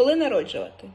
Коли народжувати?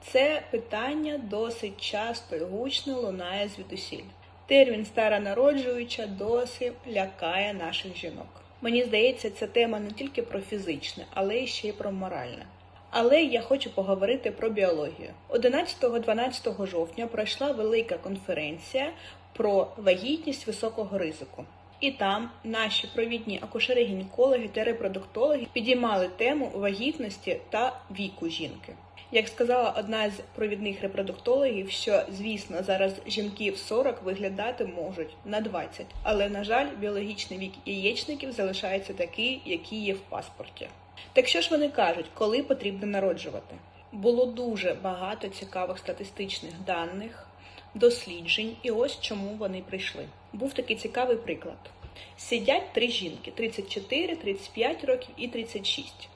Це питання досить часто і гучно лунає звідусіль. Термін стара народжуюча досі лякає наших жінок. Мені здається, ця тема не тільки про фізичне, але й ще й про моральне. Але я хочу поговорити про біологію. 11-12 жовтня пройшла велика конференція про вагітність високого ризику. І там наші провідні акушери-гінекологи та репродуктологи підіймали тему вагітності та віку жінки. Як сказала одна з провідних репродуктологів, що звісно зараз жінки в 40 виглядати можуть на 20, але на жаль, біологічний вік яєчників залишається такий, який є в паспорті. Так що ж вони кажуть, коли потрібно народжувати? Було дуже багато цікавих статистичних даних, досліджень, і ось чому вони прийшли. Був такий цікавий приклад: сидять три жінки: 34, 35 років і 36.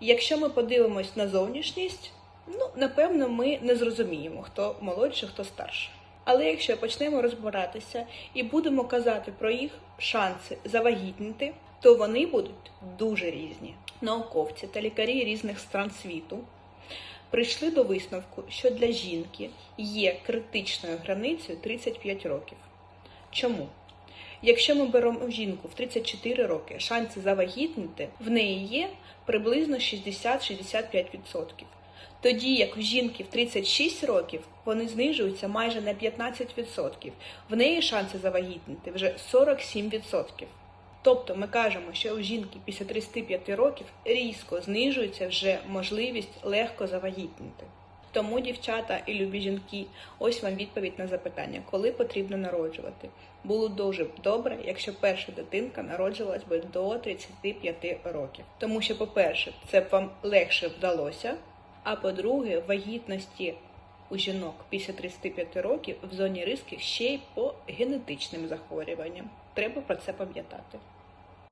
Якщо ми подивимось на зовнішність, ну напевно, ми не зрозуміємо, хто молодший, хто старший. Але якщо почнемо розбиратися і будемо казати про їх шанси завагітніти, то вони будуть дуже різні. Науковці та лікарі різних стран світу прийшли до висновку, що для жінки є критичною границею 35 років. Чому? Якщо ми беремо жінку в 34 роки, шанси завагітніти в неї є приблизно 60-65%. Тоді як в жінки в 36 років вони знижуються майже на 15%. В неї шанси завагітніти вже 47%. Тобто ми кажемо, що у жінки після 35 років різко знижується вже можливість легко завагітніти. Тому, дівчата і любі жінки, ось вам відповідь на запитання, коли потрібно народжувати. Було дуже б добре, якщо перша дитинка народжувалась би до 35 років. Тому що, по-перше, це б вам легше вдалося. А по-друге, вагітності у жінок після 35 років в зоні ризиків ще й по генетичним захворюванням. Треба про це пам'ятати.